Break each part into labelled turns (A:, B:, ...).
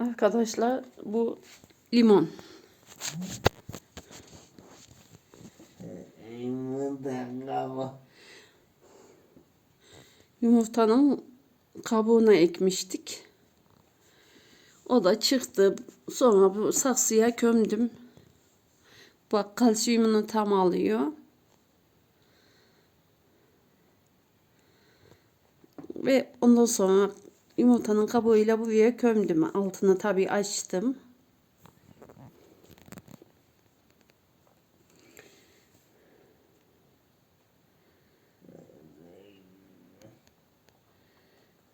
A: Arkadaşlar bu limon. Yumurtanın kabuğuna ekmiştik. O da çıktı. Sonra bu saksıya gömdüm. Bak kalsiyumunu tam alıyor. Ve ondan sonra yumurtanın kabuğuyla buraya gömdüm. Altını tabii açtım.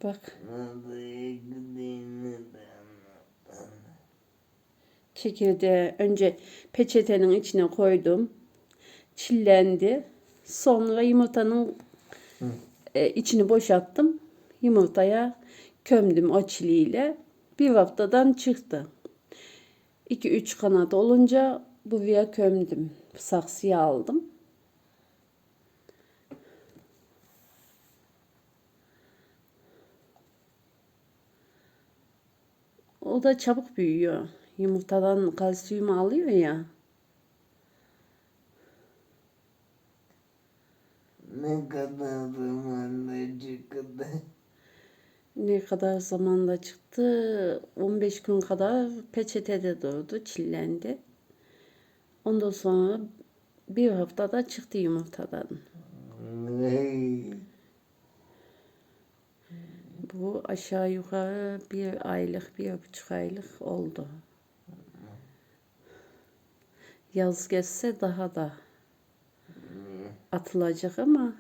A: Bak çekirdeği önce peçetenin içine koydum. Çillendi. Sonra yumurtanın e, içini boşalttım. Yumurtaya kömdüm o çiliyle. Bir haftadan çıktı. 2-3 kanat olunca buraya kömdüm. Saksıya aldım. O da çabuk büyüyor. Yumurtadan kalsiyum alıyor ya.
B: Ne kadar zamanda çıktı.
A: Ne kadar zamanda çıktı? 15 gün kadar peçetede durdu, çillendi. Ondan sonra bir haftada çıktı yumurtadan. Bu aşağı yukarı bir aylık, bir buçuk aylık oldu. Yaz geçse daha da atılacak ama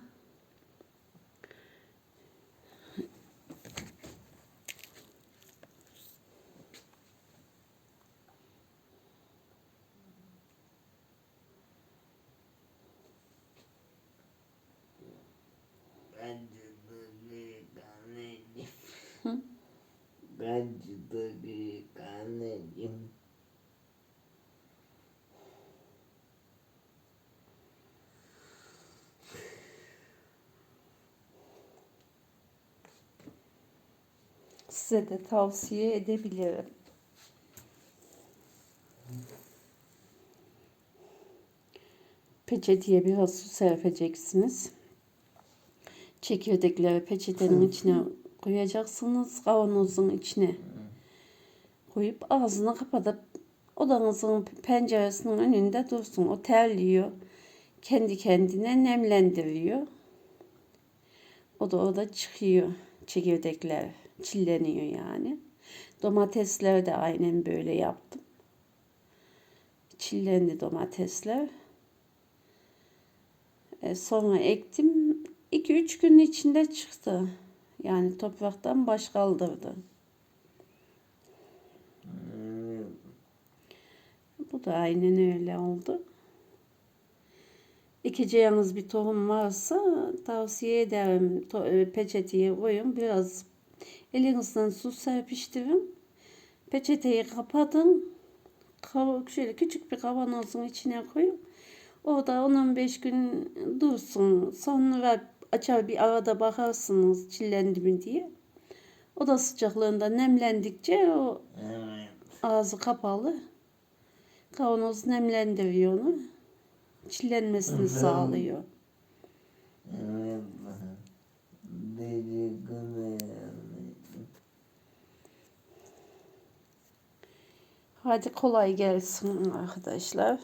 A: size de tavsiye edebilirim. Peçeteye biraz su serpeceksiniz. Çekirdekleri peçetenin içine koyacaksınız. Kavanozun içine koyup ağzını kapatıp odanızın penceresinin önünde dursun. O terliyor. Kendi kendine nemlendiriyor. O da orada çıkıyor. Çekirdekler çilleniyor yani. Domatesler de aynen böyle yaptım. Çillendi domatesler. E, sonra ektim. 2-3 gün içinde çıktı. Yani topraktan baş kaldırdı. Bu da aynen öyle oldu. Ekeceğiniz bir tohum varsa tavsiye ederim. To- e, peçeteye koyun. Biraz elinizden su serpiştirin. Peçeteyi kapatın. Şöyle küçük bir kavanozun içine koyun. O da 10-15 gün dursun. Sonra açar bir arada bakarsınız çillendi mi diye. O da sıcaklığında nemlendikçe o
B: Evet.
A: ağzı kapalı. Kavanoz nemlendiriyor onu. Çillenmesini sağlıyor.
B: Evet ederim.
A: Hadi kolay gelsin arkadaşlar.